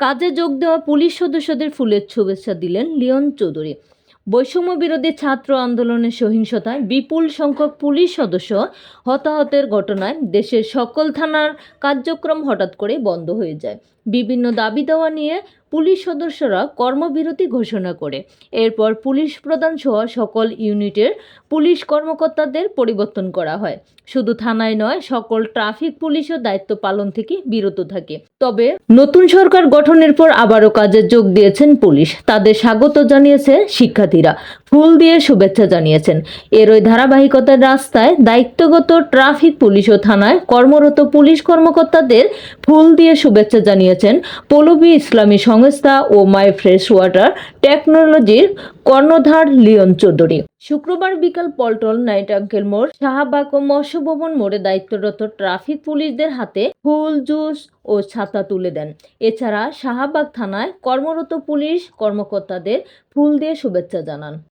কাজে যোগ দেওয়া পুলিশ সদস্যদের ফুলের শুভেচ্ছা দিলেন লিওন চৌধুরী। বৈষম্য বিরোধী ছাত্র আন্দোলনের সহিংসতায় বিপুল সংখ্যক পুলিশ সদস্য হতাহতের ঘটনায় দেশের সকল থানার কার্যক্রম হঠাৎ করে বন্ধ হয়ে যায়। বিভিন্ন দাবি দেওয়া নিয়ে পুলিশ সদস্যরা কর্মবিরতি ঘোষণা করে। এরপর পুলিশ প্রধান সহ সকল ইউনিটের পুলিশ কর্মকর্তাদের পরিবর্তন করা হয়। শুধু থানায় নয়, সকল ট্রাফিক পুলিশও দায়িত্ব পালন থেকে বিরত থাকে। তবে নতুন সরকার গঠনের পর আবারও কাজে যোগ দিয়েছেন পুলিশ। তাদের স্বাগত জানিয়েছে শিক্ষার্থীরা। ফুল দিয়ে শুভেচ্ছা জানিয়েছেন। এর ওই ধারাবাহিকতার রাস্তায় দায়িত্বগত ট্রাফিক পুলিশ ও থানায় কর্মরত পুলিশ কর্মকর্তাদের ফুল দিয়ে শুভেচ্ছা জানিয়েছেন পৌলবী ইসলামী সংস্থা ও মাই ফ্রেশ ওয়াটার টেকনোলজির কর্ণধার লিওন চৌধুরী। শুক্রবার বিকাল পল্টন নাইট আঙ্কেল মোড় শাহবাগ ও মৎস্যভবন মোড়ে দায়িত্বরত ট্রাফিক পুলিশদের হাতে ফুল জুস ও ছাতা তুলে দেন। এছাড়া শাহবাগ থানায় কর্মরত পুলিশ কর্মকর্তাদের ফুল দিয়ে শুভেচ্ছা জানান।